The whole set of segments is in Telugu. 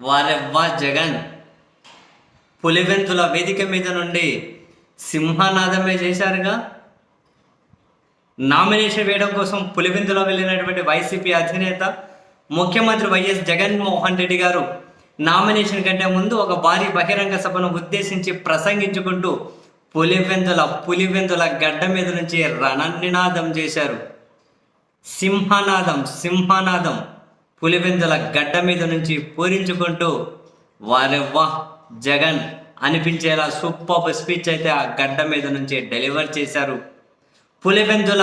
వారెవ్వా జగన్? పులివెంతుల వేదిక మీద నుండి సింహనాదమే చేశారుగా? నామినేషన్ వేయడం కోసం పులివెందులో వెళ్ళినటువంటి వైసీపీ అధినేత ముఖ్యమంత్రి వైఎస్ జగన్మోహన్ రెడ్డి గారు నామినేషన్ కంటే ముందు ఒక భారీ బహిరంగ సభను ఉద్దేశించి ప్రసంగించుకుంటూ పులివెందుల పులివెందుల గడ్డ మీద నుంచి రణనినాదం చేశారు. సింహనాదం సింహనాదం. పులివెందుల గడ్డ మీద నుంచి పూరించుకుంటూ వారెవ్వా జగన్ అనిపించేలా సూపర్ స్పీచ్ అయితే ఆ గడ్డ మీద నుంచి డెలివర్ చేశారు. పులివెందుల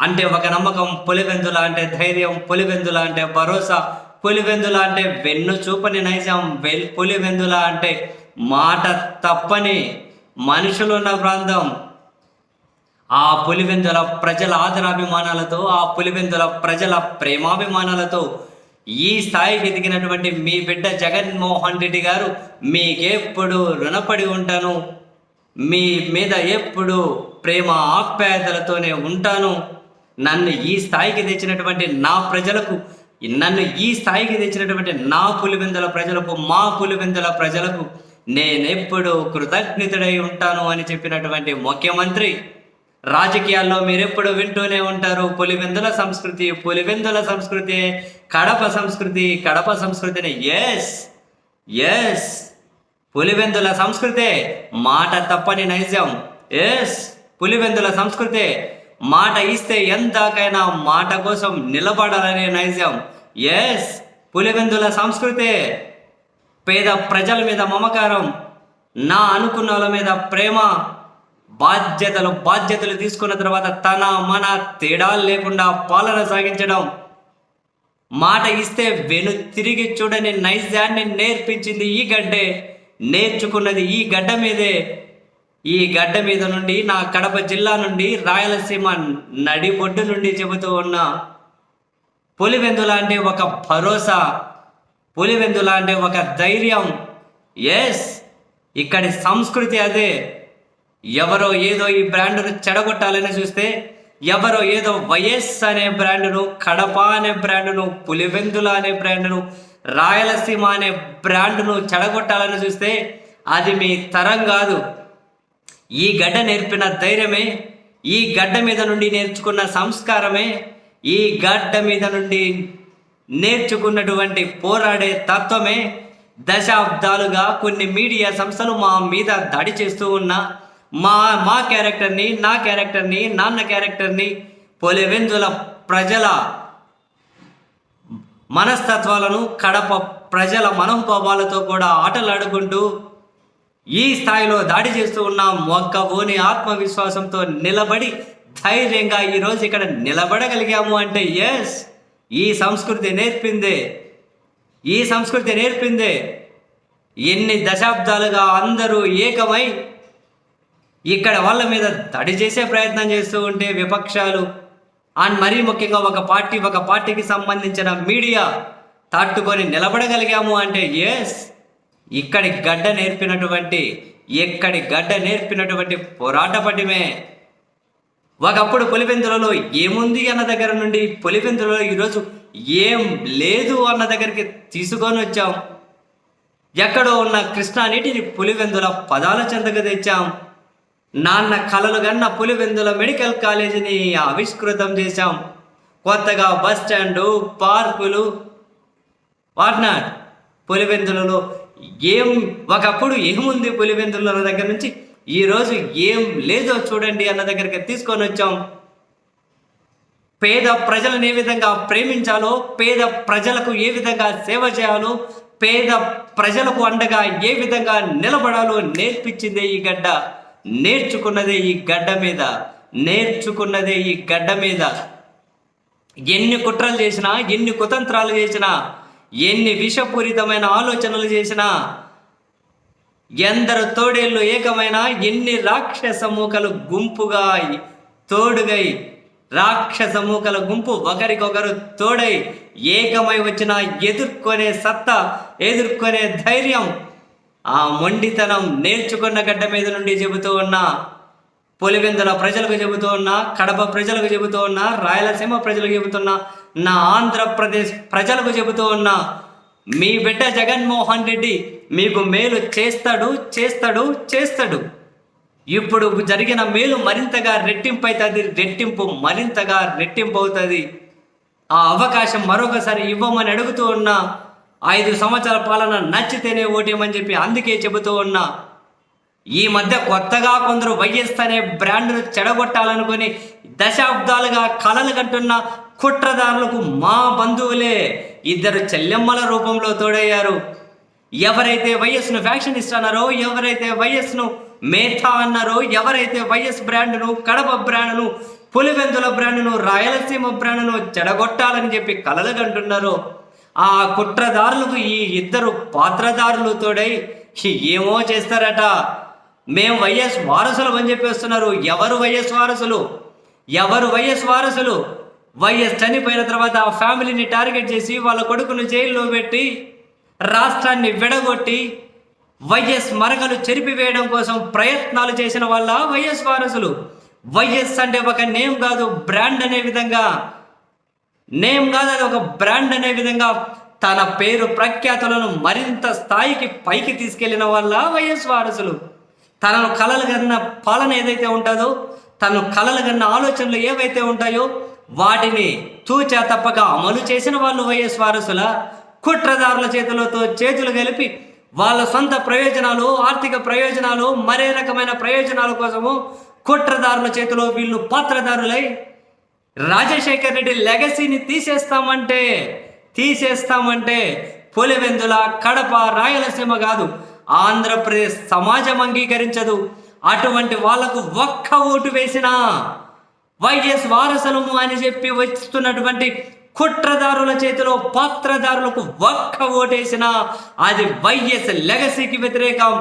అంటే ఒక నమ్మకం పులివెందుల అంటే ధైర్యం పులివెందుల అంటే భరోసా పులివెందుల అంటే వెన్ను చూపని నైజం వెల్ పులివెందుల అంటే మాట తప్పని మనుషులున్న ప్రాంతం. ఆ పులివెందుల ప్రజల ఆదరాభిమానాలతో ఆ పులివెందుల ప్రజల ప్రేమాభిమానాలతో ఈ స్థాయికి ఎదిగినటువంటి మీ బిడ్డ జగన్మోహన్ రెడ్డి గారు మీకెప్పుడు రుణపడి ఉంటాను? మీ మీద ఎప్పుడు ప్రేమ ఆప్యాయతలతోనే ఉంటాను? నన్ను ఈ స్థాయికి తెచ్చినటువంటి నా ప్రజలకు నన్ను ఈ స్థాయికి తెచ్చినటువంటి నా పులివెందుల ప్రజలకు మా పులివెందుల ప్రజలకు నేనెప్పుడు కృతజ్ఞతుడై ఉంటాను అని చెప్పినటువంటి ముఖ్యమంత్రి రాజకీయాల్లో మీరెప్పుడు వింటూనే ఉంటారు. పులివెందుల సంస్కృతి పులివెందుల సంస్కృతి కడప సంస్కృతి కడప సంస్కృతిని ఎస్ ఎస్ పులివెందుల సంస్కృతే మాట తప్పని నైజం. ఎస్ పులివెందుల సంస్కృతే మాట ఇస్తే ఎంతకైనా మాట కోసం నిలబడాలనే నైజం. ఎస్ పులివెందుల సంస్కృతే పేద ప్రజల మీద మమకారం నా అనుకున్న వాళ్ళ మీద ప్రేమ బాధ్యతలు బాధ్యతలు తీసుకున్న తర్వాత తన మన తేడాలు లేకుండా పాలన సాగించడం. మాట ఇస్తే వెను తిరిగి చూడని నైజాన్ని నేర్పించింది ఈ గడ్డే. నేర్చుకున్నది ఈ గడ్డ మీదే. ఈ గడ్డ మీద నుండి నా కడప జిల్లా నుండి రాయలసీమ నడిబొడ్డు నుండి చెబుతూ ఉన్నా పులివెందుల అంటే ఒక భరోసా. పులివెందుల అంటే ఒక ధైర్యం. ఎస్ ఇక్కడి సంస్కృతి అదే. ఎవరో ఏదో ఈ బ్రాండ్ను చెడగొట్టాలని చూస్తే ఎవరో ఏదో వైఎస్ అనే బ్రాండ్ను కడప అనే బ్రాండ్ను పులివెందుల అనే బ్రాండ్ను రాయలసీమ అనే బ్రాండ్ను చెడగొట్టాలని చూస్తే అది మీ తరం కాదు. ఈ గడ్డ నేర్పిన ధైర్యమే ఈ గడ్డ మీద నుండి నేర్చుకున్న సంస్కారమే ఈ గడ్డ మీద నుండి నేర్చుకున్నటువంటి పోరాడే తత్వమే. దశాబ్దాలుగా కొన్ని మీడియా సంస్థలు మా మీద దాడి చేస్తూ ఉన్నా మా మా క్యారెక్టర్ని నా క్యారెక్టర్ని నాన్న క్యారెక్టర్ని పొలివెందుల ప్రజల మనస్తత్వాలను కడప ప్రజల మనోభావాలతో కూడా ఆటలాడుకుంటూ ఈ స్థాయిలో దాడి చేస్తూ ఉన్న ఒక్క ఓని ఆత్మవిశ్వాసంతో నిలబడి ధైర్యంగా ఈరోజు ఇక్కడ నిలబడగలిగాము అంటే ఎస్ ఈ సంస్కృతి నేర్పిందే. ఈ సంస్కృతి నేర్పిందే. ఎన్ని దశాబ్దాలుగా అందరూ ఏకమై ఇక్కడ వాళ్ళ మీద దాడి చేసే ప్రయత్నం చేస్తూ ఉంటే విపక్షాలు అండ్ మరీ ముఖ్యంగా ఒక పార్టీ ఒక పార్టీకి సంబంధించిన మీడియా తట్టుకొని నిలబడగలిగాము అంటే ఎస్ ఇక్కడి గడ్డ నేర్పినటువంటి ఇక్కడి గడ్డ నేర్పినటువంటి పోరాట పటిమే. ఒకప్పుడు పులివెందులలో ఏముంది అన్న దగ్గర నుండి పులివెందులలో ఈరోజు ఏం లేదు అన్న దగ్గరికి తీసుకొని వచ్చాం. ఎక్కడో ఉన్న కృష్ణా నీటిని పులివెందుల పదాల చెంతకు తెచ్చాం. నాన్న కలలు గన్న పులివెందుల మెడికల్ కాలేజీని ఆవిష్కృతం చేశాం. కొత్తగా బస్ స్టాండు పార్కులు. వాట్నాట్ పులివెందులలో ఏం ఒకప్పుడు ఏముంది పులివెందుల దగ్గర నుంచి? ఈరోజు ఏం లేదో చూడండి అన్న దగ్గరికి తీసుకొని వచ్చాం. పేద ప్రజలను ఏ విధంగా ప్రేమించాలో పేద ప్రజలకు ఏ విధంగా సేవ చేయాలో పేద ప్రజలకు అండగా ఏ విధంగా నిలబడాలో నేర్పించిందే ఈ గడ్డ. నేర్చుకున్నదే ఈ గడ్డ మీద నేర్చుకున్నదే ఈ గడ్డ మీద. ఎన్ని కుట్రలు చేసినా ఎన్ని కుతంత్రాలు చేసినా ఎన్ని విషపూరితమైన ఆలోచనలు చేసినా ఎందరు తోడేళ్ళు ఏకమైన ఎన్ని రాక్షస మూకలు గుంపుగా తోడుగై రాక్షస మూకల గుంపు ఒకరికొకరు తోడై ఏకమై వచ్చిన ఎదుర్కొనే సత్తా ఎదుర్కొనే ధైర్యం ఆ మొండితనం నేర్చుకున్న గడ్డ మీద నుండి చెబుతూ ఉన్నా పులివెందుల ప్రజలకు చెబుతూ ఉన్నా కడప ప్రజలకు చెబుతూ ఉన్నా రాయలసీమ ప్రజలకు చెబుతున్నా నా ఆంధ్రప్రదేశ్ ప్రజలకు చెబుతూ ఉన్నా మీ బిడ్డ జగన్మోహన్ రెడ్డి మీకు మేలు చేస్తాడు చేస్తాడు చేస్తాడు. ఇప్పుడు జరిగిన మేలు మరింతగా రెట్టింపు అవుతుంది రెట్టింపు మరింతగా రెట్టింపు అవుతుంది ఆ అవకాశం మరొకసారి ఇవ్వమని అడుగుతూ ఉన్నా ఐదు సంవత్సరాల పాలన నచ్చితేనే ఓటేమని చెప్పి అందుకే చెబుతూ ఉన్నా. ఈ మధ్య కొత్తగా కొందరు వైఎస్ అనే బ్రాండ్ను చెడగొట్టాలనుకొని దశాబ్దాలుగా కళలు కంటున్న కుట్రదారులకు మా బంధువులే ఇద్దరు చెల్లెమ్మల రూపంలో తోడయ్యారు. ఎవరైతే వైఎస్ను ఫ్యాక్షన్ ఇస్తున్నారో ఎవరైతే వైఎస్ను మేథా అన్నారో ఎవరైతే వైఎస్ బ్రాండ్ను కడప బ్రాండ్ను పులివెందుల బ్రాండ్ను రాయలసీమ బ్రాండ్ను చెడగొట్టాలని చెప్పి కలలు కంటున్నారో ఆ కుట్రదారులకు ఈ ఇద్దరు పాత్రదారులు తోడై ఏమో చేస్తారట. మేం వైఎస్ వారసులు అని చెప్పేస్తున్నారు ఎవరు వైఎస్ వారసులు? ఎవరు వైఎస్ వారసులు? వైఎస్ చనిపోయిన తర్వాత ఆ ఫ్యామిలీని టార్గెట్ చేసి వాళ్ళ కొడుకును జైల్లో పెట్టి రాష్ట్రాన్ని విడగొట్టి వైఎస్ మరకలు చెరిపివేయడం కోసం ప్రయత్నాలు చేసిన వాళ్ళ వైఎస్ వారసులు. వైఎస్ అంటే ఒక నేమ్ కాదు బ్రాండ్ అనే విధంగా నేమ్ కాదు అది ఒక బ్రాండ్ అనే విధంగా తన పేరు ప్రఖ్యాతులను మరింత స్థాయికి పైకి తీసుకెళ్ళిన వాళ్ళ వైఎస్ వారసులు. తనను కలలు కన్న పాలన ఏదైతే ఉంటుందో తను కలలు కన్న ఆలోచనలు ఏవైతే ఉంటాయో వాటిని తూచా తప్పక అమలు చేసిన వాళ్ళు వైఎస్ వారసుల కుట్రదారుల చేతులతో చేతులు కలిపి వాళ్ళ సొంత ప్రయోజనాలు ఆర్థిక ప్రయోజనాలు మరే రకమైన ప్రయోజనాల కోసము కుట్రదారుల చేతిలో వీళ్ళు పాత్రదారులై రాజశేఖర్ రెడ్డి లెగసీని తీసేస్తామంటే తీసేస్తామంటే పులివెందుల కడప రాయలసీమ కాదు ఆంధ్రప్రదేశ్ సమాజం అంగీకరించదు. అటువంటి వాళ్ళకు ఒక్క ఓటు వేసినా వైఎస్ వారసులము అని చెప్పి వస్తున్నటువంటి కుట్రదారుల చేతిలో పాత్రదారులకు ఒక్క ఓటేసిన అది వైఎస్ లెగసీకి వ్యతిరేకం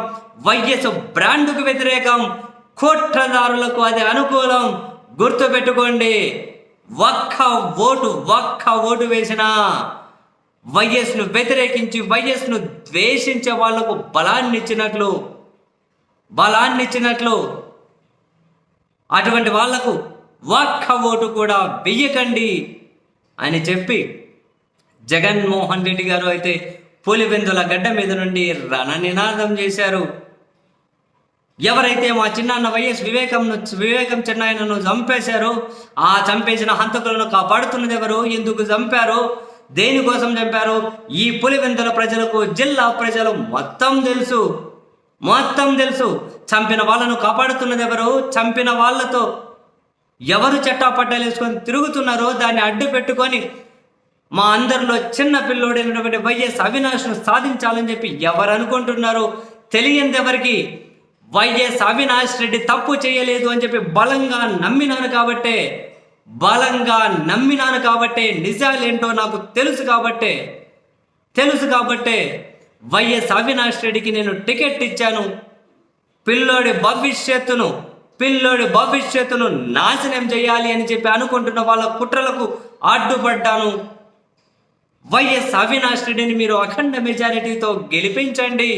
వైఎస్ బ్రాండ్కు వ్యతిరేకం. కుట్రదారులకు అది అనుకూలం. గుర్తుపెట్టుకోండి. ఒక్క ఓటు ఒక్క ఓటు వేసిన వైఎస్ను వ్యతిరేకించి వైఎస్ను ద్వేషించే వాళ్ళకు బలాన్ని ఇచ్చినట్లు బలాన్ని ఇచ్చినట్లు అటువంటి వాళ్ళకు ఒక్క ఓటు కూడా వెయ్యకండి అని చెప్పి జగన్మోహన్ రెడ్డి గారు అయితే పులివెందుల గడ్డ మీద నుండి రణ నినాదం చేశారు. ఎవరైతే మా చిన్నాన్న వైఎస్ వివేకంను వివేకం చిన్నాయనను చంపేశారో ఆ చంపేసిన హంతకులను కాపాడుతున్నది ఎవరు? ఎందుకు చంపారు? దేనికోసం చంపారు? ఈ పులివెందుల ప్రజలకు జిల్లా ప్రజలు మొత్తం తెలుసు. మొత్తం తెలుసు. చంపిన వాళ్ళను కాపాడుతున్నది ఎవరు? చంపిన వాళ్ళతో ఎవరు చట్టా పట్టాలు వేసుకొని తిరుగుతున్నారో దాన్ని అడ్డు పెట్టుకొని మా అందరిలో చిన్న పిల్లోడైనటువంటి వైఎస్ అవినాష్ను సాధించాలని చెప్పి ఎవరు అనుకుంటున్నారో తెలియంది ఎవరికి? వైఎస్ అవినాష్ రెడ్డి తప్పు చేయలేదు అని చెప్పి బలంగా నమ్మినాను కాబట్టే బలంగా నమ్మినాను కాబట్టే నిజాలేంటో నాకు తెలుసు కాబట్టే తెలుసు కాబట్టే వైఎస్ అవినాష్ రెడ్డికి నేను టికెట్ ఇచ్చాను. పిల్లోడి భవిష్యత్తును పిల్లోడి భవిష్యత్తును నాశనం చేయాలి అని చెప్పి అనుకుంటున్న వాళ్ళ కుట్రలకు అడ్డుపడ్డాను. వైఎస్ అవినాష్ రెడ్డిని మీరు అఖండ మెజారిటీతో గెలిపించండి.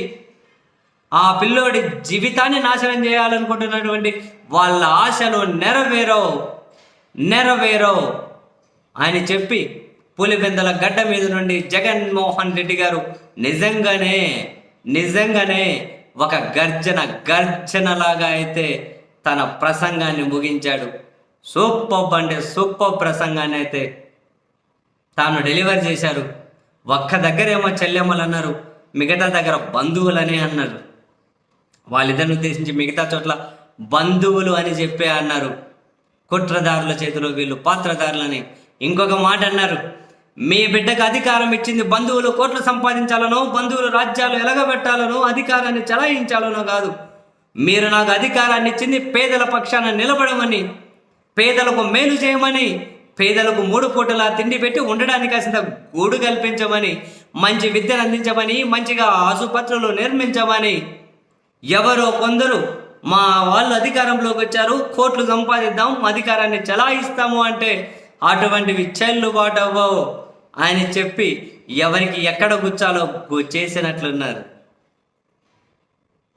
ఆ పిల్లోడి జీవితాన్ని నాశనం చేయాలనుకుంటున్నటువంటి వాళ్ళ ఆశలు నెరవేరవు. నెరవేరవు. అని చెప్పి పులివెందల గడ్డ మీద నుండి జగన్మోహన్ రెడ్డి గారు నిజంగానే నిజంగానే ఒక గర్జన గర్జనలాగా అయితే తన ప్రసంగాన్ని ముగించాడు. సూపర్ అంటే సూపర్ ప్రసంగాన్ని అయితే తాను డెలివర్ చేశారు ఒక్క దగ్గరేమో చెల్లెమ్మలు అన్నారు మిగతా దగ్గర బంధువులనే అన్నారు. వాళ్ళిద్దరిని ఉద్దేశించి మిగతా చోట్ల బంధువులు అని చెప్పే అన్నారు. కుట్రదారుల చేతిలో వీళ్ళు పాత్రదారులని. ఇంకొక మాట అన్నారు. మీ బిడ్డకు అధికారం ఇచ్చింది బంధువులు కోట్లు సంపాదించాలనో బంధువులు రాజ్యాలు ఎలగబెట్టాలనో అధికారాన్ని చలాయించాలనో కాదు. మీరు నాకు అధికారాన్ని ఇచ్చింది పేదల పక్షాన నిలబడమని పేదలకు మేలు చేయమని పేదలకు మూడు పూటలా తిండి పెట్టి ఉండడానికి కాసిన గూడు కల్పించమని మంచి విద్యను అందించమని మంచిగా ఆసుపత్రులు నిర్మించమని. ఎవరో కొందరు మా వాళ్ళు అధికారంలోకి వచ్చారు కోట్లు సంపాదిద్దాం అధికారాన్ని చలాయిస్తాము అంటే అటువంటివి చెల్లుబాటు అవ్వవు అని చెప్పి ఎవరికి ఎక్కడ గుచ్చాలో చేసినట్లున్నారు.